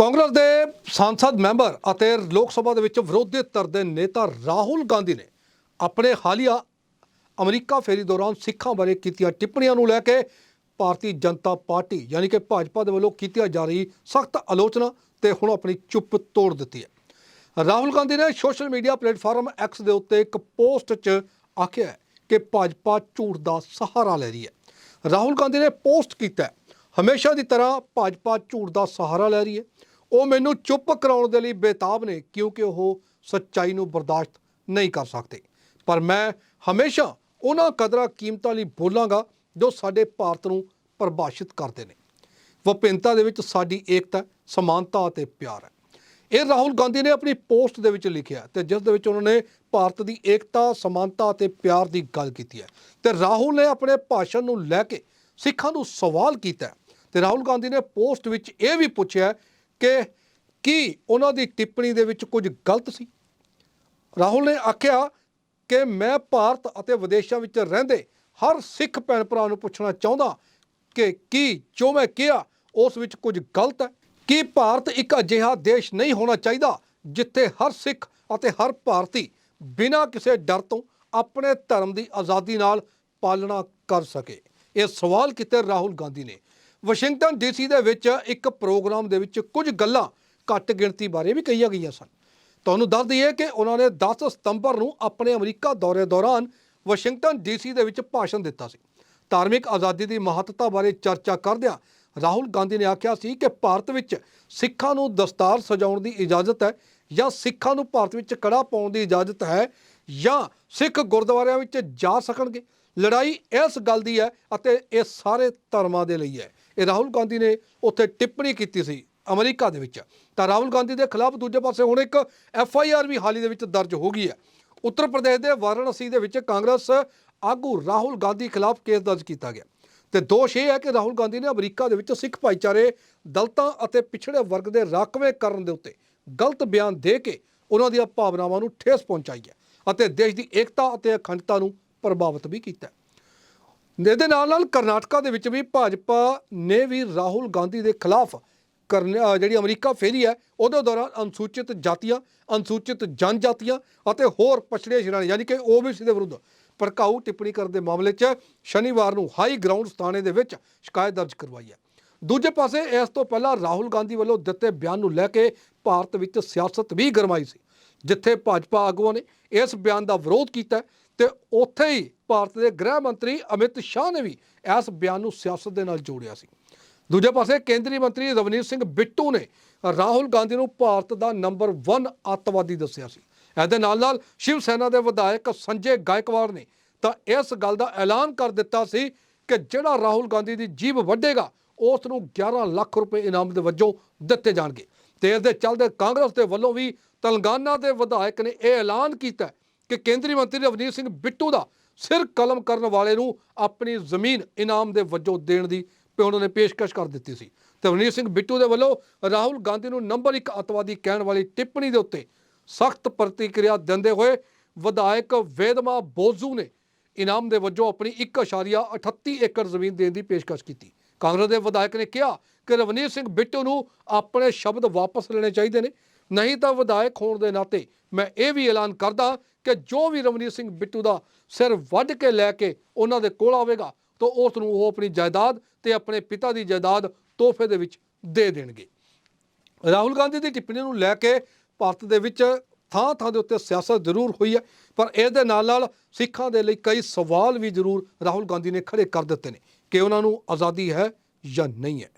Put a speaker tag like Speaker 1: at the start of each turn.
Speaker 1: ਕਾਂਗਰਸ ਦੇ ਸੰਸਦ ਮੈਂਬਰ ਅਤੇ ਲੋਕ ਸਭਾ ਦੇ ਵਿੱਚ ਵਿਰੋਧੀ ਧਿਰ ਦੇ ਨੇਤਾ ਰਾਹੁਲ ਗਾਂਧੀ ਨੇ ਆਪਣੇ ਹਾਲੀਆ ਅਮਰੀਕਾ ਫੇਰੀ ਦੌਰਾਨ ਸਿੱਖਾਂ ਬਾਰੇ ਕੀਤੀਆਂ ਟਿੱਪਣੀਆਂ ਨੂੰ ਲੈ ਕੇ ਭਾਰਤੀ ਜਨਤਾ ਪਾਰਟੀ ਯਾਨੀ ਕਿ ਭਾਜਪਾ ਦੇ ਵੱਲੋਂ ਕੀਤੀ ਜਾ ਰਹੀ ਸਖਤ ਆਲੋਚਨਾ ਤੇ ਹੁਣ ਆਪਣੀ ਚੁੱਪ ਤੋੜ ਦਿੱਤੀ ਹੈ। ਰਾਹੁਲ ਗਾਂਧੀ ਨੇ ਸੋਸ਼ਲ ਮੀਡੀਆ ਪਲੇਟਫਾਰਮ ਐਕਸ ਦੇ ਉੱਤੇ ਇੱਕ ਪੋਸਟ 'ਚ ਆਖਿਆ ਕਿ ਭਾਜਪਾ ਝੂਠ ਦਾ ਸਹਾਰਾ ਲੈ ਰਹੀ ਹੈ। ਰਾਹੁਲ ਗਾਂਧੀ ਨੇ ਪੋਸਟ ਕੀਤਾ ਹਮੇਸ਼ਾ ਦੀ ਤਰ੍ਹਾਂ ਭਾਜਪਾ ਝੂਠ ਦਾ ਸਹਾਰਾ ਲੈ ਰਹੀ ਹੈ। ਉਹ ਮੈਨੂੰ ਚੁੱਪ ਕਰਾਉਣ ਦੇ ਲਈ ਬੇਤਾਬ ਨੇ, ਕਿਉਂਕਿ ਉਹ ਸੱਚਾਈ ਨੂੰ ਬਰਦਾਸ਼ਤ ਨਹੀਂ ਕਰ ਸਕਦੇ। ਪਰ ਮੈਂ ਹਮੇਸ਼ਾ ਉਹਨਾਂ ਕਦਰਾਂ ਕੀਮਤਾਂ ਲਈ ਬੋਲਾਂਗਾ ਜੋ ਸਾਡੇ ਭਾਰਤ ਨੂੰ ਪਰਿਭਾਸ਼ਿਤ ਕਰਦੇ ਨੇ। ਵਿਭਿੰਨਤਾ ਦੇ ਵਿੱਚ ਸਾਡੀ ਏਕਤਾ, ਸਮਾਨਤਾ ਅਤੇ ਪਿਆਰ ਹੈ। ਇਹ ਰਾਹੁਲ ਗਾਂਧੀ ਨੇ ਆਪਣੀ ਪੋਸਟ ਦੇ ਵਿੱਚ ਲਿਖਿਆ ਤੇ ਜਿਸ ਦੇ ਵਿੱਚ ਉਹਨਾਂ ਨੇ ਭਾਰਤ ਦੀ ਏਕਤਾ, ਸਮਾਨਤਾ ਅਤੇ ਪਿਆਰ ਦੀ ਗੱਲ ਕੀਤੀ ਹੈ। ਤੇ ਰਾਹੁਲ ਨੇ ਆਪਣੇ ਭਾਸ਼ਣ ਨੂੰ ਲੈ ਕੇ ਸਿੱਖਾਂ ਨੂੰ ਸਵਾਲ ਕੀਤਾ ਹੈ। ਤੇ ਰਾਹੁਲ ਗਾਂਧੀ ਨੇ ਪੋਸਟ ਵਿੱਚ ਇਹ ਵੀ ਪੁੱਛਿਆ ਕਿ ਕੀ ਉਹਨਾਂ ਦੀ ਟਿੱਪਣੀ ਦੇ ਵਿੱਚ ਕੁਝ ਗਲਤ ਸੀ? ਰਾਹੁਲ ਨੇ ਆਖਿਆ ਕਿ ਮੈਂ ਭਾਰਤ ਅਤੇ ਵਿਦੇਸ਼ਾਂ ਵਿੱਚ ਰਹਿੰਦੇ ਹਰ ਸਿੱਖ ਭੈਣ ਭਰਾ ਨੂੰ ਪੁੱਛਣਾ ਚਾਹੁੰਦਾ ਕਿ ਕੀ ਜੋ ਮੈਂ ਕਿਹਾ ਉਸ ਵਿੱਚ ਕੁਝ ਗਲਤ ਹੈ? ਕੀ ਭਾਰਤ ਇੱਕ ਅਜਿਹਾ ਦੇਸ਼ ਨਹੀਂ ਹੋਣਾ ਚਾਹੀਦਾ ਜਿੱਥੇ ਹਰ ਸਿੱਖ ਅਤੇ ਹਰ ਭਾਰਤੀ ਬਿਨਾਂ ਕਿਸੇ ਡਰ ਤੋਂ ਆਪਣੇ ਧਰਮ ਦੀ ਆਜ਼ਾਦੀ ਨਾਲ ਪਾਲਣਾ ਕਰ ਸਕੇ? ਇਹ ਸਵਾਲ ਕੀਤੇ ਰਾਹੁਲ ਗਾਂਧੀ ਨੇ। ਵਾਸ਼ਿੰਗਟਨ ਡੀਸੀ ਦੇ ਵਿੱਚ ਇੱਕ ਪ੍ਰੋਗਰਾਮ ਦੇ ਵਿੱਚ ਕੁਝ ਗੱਲਾਂ ਘੱਟ ਗਿਣਤੀ ਬਾਰੇ ਵੀ ਕਹੀਆਂ ਗਈਆਂ ਸਨ। ਤੁਹਾਨੂੰ ਦੱਸ ਦਈਏ ਕਿ ਉਹਨਾਂ ਨੇ 10 ਸਤੰਬਰ ਨੂੰ ਆਪਣੇ ਅਮਰੀਕਾ ਦੌਰੇ ਦੌਰਾਨ ਵਾਸ਼ਿੰਗਟਨ ਡੀਸੀ ਦੇ ਵਿੱਚ ਭਾਸ਼ਣ ਦਿੱਤਾ ਸੀ। ਧਾਰਮਿਕ ਆਜ਼ਾਦੀ ਦੀ ਮਹੱਤਤਾ ਬਾਰੇ ਚਰਚਾ ਕਰਦਿਆਂ ਰਾਹੁਲ ਗਾਂਧੀ ਨੇ ਆਖਿਆ ਸੀ ਕਿ ਭਾਰਤ ਵਿੱਚ ਸਿੱਖਾਂ ਨੂੰ ਦਸਤਾਰ ਸਜਾਉਣ ਦੀ ਇਜਾਜ਼ਤ ਹੈ ਜਾਂ ਸਿੱਖਾਂ ਨੂੰ ਭਾਰਤ ਵਿੱਚ ਕੜਾ ਪਾਉਣ ਦੀ ਇਜਾਜ਼ਤ ਹੈ ਜਾਂ ਸਿੱਖ ਗੁਰਦੁਆਰਿਆਂ ਵਿੱਚ ਜਾ ਸਕਣਗੇ। ਲੜਾਈ ਇਸ ਗੱਲ ਦੀ ਹੈ ਅਤੇ ਇਹ ਸਾਰੇ ਧਰਮਾਂ ਦੇ ਲਈ ਹੈ। ਇਹ ਰਾਹੁਲ ਗਾਂਧੀ ਨੇ ਉੱਥੇ ਟਿੱਪਣੀ ਕੀਤੀ ਸੀ ਅਮਰੀਕਾ ਦੇ ਵਿੱਚ। ਤਾਂ ਰਾਹੁਲ ਗਾਂਧੀ ਦੇ ਖਿਲਾਫ ਦੂਜੇ ਪਾਸੇ ਹੁਣ ਇੱਕ ਐਫ ਆਈ ਆਰ ਵੀ ਹਾਲ ਹੀ ਦੇ ਵਿੱਚ ਦਰਜ ਹੋ ਗਈ ਹੈ। ਉੱਤਰ ਪ੍ਰਦੇਸ਼ ਦੇ ਵਾਰਾਣਸੀ ਦੇ ਵਿੱਚ ਕਾਂਗਰਸ ਆਗੂ ਰਾਹੁਲ ਗਾਂਧੀ ਖਿਲਾਫ ਕੇਸ ਦਰਜ ਕੀਤਾ ਗਿਆ। ਤੇ ਦੋਸ਼ ਇਹ ਹੈ ਕਿ ਰਾਹੁਲ ਗਾਂਧੀ ਨੇ ਅਮਰੀਕਾ ਦੇ ਵਿੱਚ ਸਿੱਖ ਭਾਈਚਾਰੇ, ਦਲਤਾਂ ਅਤੇ ਪਿਛੜੇ ਵਰਗ ਦੇ ਰਾਖਵੇਂ ਕਰਨ ਦੇ ਉੱਤੇ ਗਲਤ ਬਿਆਨ ਦੇ ਕੇ ਉਹਨਾਂ ਦੀਆਂ ਭਾਵਨਾਵਾਂ ਨੂੰ ਠੇਸ ਪਹੁੰਚਾਈ ਹੈ ਅਤੇ ਦੇਸ਼ ਦੀ ਏਕਤਾ ਅਤੇ ਅਖੰਡਤਾ ਨੂੰ ਪ੍ਰਭਾਵਿਤ ਵੀ ਕੀਤਾ ਹੈ ਇਹਦੇ ਨਾਲ ਨਾਲ ਕਰਨਾਟਕਾ ਦੇ ਵਿੱਚ ਵੀ ਭਾਜਪਾ ਨੇ ਵੀ ਰਾਹੁਲ ਗਾਂਧੀ ਦੇ ਖਿਲਾਫ ਕਰਨ ਜਿਹੜੀ ਅਮਰੀਕਾ ਫੇਰੀ ਹੈ, ਉਹਦੇ ਦੌਰਾਨ ਅਨੁਸੂਚਿਤ ਜਾਤੀਆਂ, ਅਨੁਸੂਚਿਤ ਜਨਜਾਤੀਆਂ ਅਤੇ ਹੋਰ ਪਛੜੇ ਸ਼੍ਰੇਣੀ ਯਾਨੀ ਕਿ ਓਬੀਸੀ ਦੇ ਵਿਰੁੱਧ ਭੜਕਾਊ ਟਿੱਪਣੀ ਕਰਨ ਦੇ ਮਾਮਲੇ 'ਚ ਸ਼ਨੀਵਾਰ ਨੂੰ ਹਾਈ ਗਰਾਊਂਡ ਥਾਣੇ ਦੇ ਵਿੱਚ ਸ਼ਿਕਾਇਤ ਦਰਜ ਕਰਵਾਈ ਹੈ। ਦੂਜੇ ਪਾਸੇ ਇਸ ਤੋਂ ਪਹਿਲਾਂ ਰਾਹੁਲ ਗਾਂਧੀ ਵੱਲੋਂ ਦਿੱਤੇ ਬਿਆਨ ਨੂੰ ਲੈ ਕੇ ਭਾਰਤ ਵਿੱਚ ਸਿਆਸਤ ਵੀ ਗਰਮਾਈ ਸੀ, ਜਿੱਥੇ ਭਾਜਪਾ ਆਗੂਆਂ ਨੇ ਇਸ ਬਿਆਨ ਦਾ ਵਿਰੋਧ ਕੀਤਾ ਹੈ ਤੇ ਉੱਥੇ ਹੀ ਭਾਰਤ ਦੇ ਗ੍ਰਹਿ ਮੰਤਰੀ ਅਮਿਤ ਸ਼ਾਹ ਨੇ ਵੀ ਇਸ ਬਿਆਨ ਨੂੰ ਸਿਆਸਤ ਦੇ ਨਾਲ ਜੋੜਿਆ ਸੀ। ਦੂਜੇ ਪਾਸੇ ਕੇਂਦਰੀ ਮੰਤਰੀ ਰਵਨੀਤ ਸਿੰਘ ਬਿੱਟੂ ਨੇ ਰਾਹੁਲ ਗਾਂਧੀ ਨੂੰ ਭਾਰਤ ਦਾ ਨੰਬਰ 1 ਅੱਤਵਾਦੀ ਦੱਸਿਆ ਸੀ। ਇਹਦੇ ਨਾਲ ਨਾਲ ਸ਼ਿਵ ਸੈਨਾ ਦੇ ਵਿਧਾਇਕ ਸੰਜੇ ਗਾਇਕਵਾੜ ਨੇ ਤਾਂ ਇਸ ਗੱਲ ਦਾ ਐਲਾਨ ਕਰ ਦਿੱਤਾ ਸੀ ਕਿ ਜਿਹੜਾ ਰਾਹੁਲ ਗਾਂਧੀ ਦੀ ਜੀਭ ਵੱਢੇਗਾ, ਉਸ ਨੂੰ 11 ਲੱਖ ਰੁਪਏ ਇਨਾਮ ਦੇ ਵਜੋਂ ਦਿੱਤੇ ਜਾਣਗੇ। ਤੇ ਇਸ ਦੇ ਚੱਲਦੇ ਕਾਂਗਰਸ ਦੇ ਵੱਲੋਂ ਵੀ ਤੇਲੰਗਾਨਾ ਦੇ ਵਿਧਾਇਕ ਨੇ ਇਹ ਐਲਾਨ ਕੀਤਾ ਕਿ ਕੇਂਦਰੀ ਮੰਤਰੀ ਰਵਨੀਤ ਸਿੰਘ ਬਿੱਟੂ ਦਾ ਸਿਰ ਕਲਮ ਕਰਨ ਵਾਲੇ ਨੂੰ ਆਪਣੀ ਜ਼ਮੀਨ ਇਨਾਮ ਦੇ ਵਜੋਂ ਦੇਣ ਦੀ ਤੇ ਉਹਨਾਂ ਨੇ ਪੇਸ਼ਕਸ਼ ਕਰ ਦਿੱਤੀ ਸੀ। ਤੇ ਰਵਨੀਤ ਸਿੰਘ ਬਿੱਟੂ ਦੇ ਵੱਲੋਂ ਰਾਹੁਲ ਗਾਂਧੀ ਨੂੰ ਨੰਬਰ 1 ਅਤਵਾਦੀ ਕਹਿਣ ਵਾਲੀ ਟਿੱਪਣੀ ਦੇ ਉੱਤੇ ਸਖਤ ਪ੍ਰਤੀਕਿਰਿਆ ਦਿੰਦੇ ਹੋਏ ਵਿਧਾਇਕ ਵੇਦਮਾ ਬੋਜ਼ੂ ਨੇ ਇਨਾਮ ਦੇ ਵਜੋਂ ਆਪਣੀ 1.38 ਏਕੜ ਜ਼ਮੀਨ ਦੇਣ ਦੀ ਪੇਸ਼ਕਸ਼ ਕੀਤੀ। ਕਾਂਗਰਸ ਦੇ ਵਿਧਾਇਕ ਨੇ ਕਿਹਾ ਕਿ ਰਵਨੀਤ ਸਿੰਘ ਬਿੱਟੂ ਨੂੰ ਆਪਣੇ ਸ਼ਬਦ ਵਾਪਸ ਲੈਣੇ ਚਾਹੀਦੇ ਨੇ। ਨਹੀਂ ਤਾਂ ਵਿਧਾਇਕ ਹੋਣ ਦੇ ਨਾਤੇ ਮੈਂ ਇਹ ਵੀ ਐਲਾਨ ਕਰਦਾ ਕਿ ਜੋ ਵੀ ਰਵਨੀਤ ਸਿੰਘ ਬਿੱਟੂ ਦਾ ਸਿਰ ਵੱਢ ਕੇ ਲੈ ਕੇ ਉਹਨਾਂ ਦੇ ਕੋਲ ਆਵੇਗਾ, ਤਾਂ ਉਸ ਨੂੰ ਉਹ ਆਪਣੀ ਜਾਇਦਾਦ ਤੇ ਆਪਣੇ ਪਿਤਾ ਦੀ ਜਾਇਦਾਦ ਤੋਹਫੇ ਦੇ ਵਿੱਚ ਦੇ ਦੇਣਗੇ। ਰਾਹੁਲ ਗਾਂਧੀ ਦੀ ਟਿੱਪਣੀ ਨੂੰ ਲੈ ਕੇ ਭਾਰਤ ਦੇ ਵਿੱਚ ਥਾਂ ਥਾਂ ਦੇ ਉੱਤੇ ਸਿਆਸਤ ਜ਼ਰੂਰ ਹੋਈ ਹੈ, ਪਰ ਇਸ ਦੇ ਨਾਲ ਨਾਲ ਸਿੱਖਾਂ ਦੇ ਲਈ ਕਈ ਸਵਾਲ ਵੀ ਜ਼ਰੂਰ ਰਾਹੁਲ ਗਾਂਧੀ ਨੇ ਖੜੇ ਕਰ ਦਿੱਤੇ ਨੇ ਕਿ ਉਹਨਾਂ ਨੂੰ ਆਜ਼ਾਦੀ ਹੈ ਜਾਂ ਨਹੀਂ ਹੈ।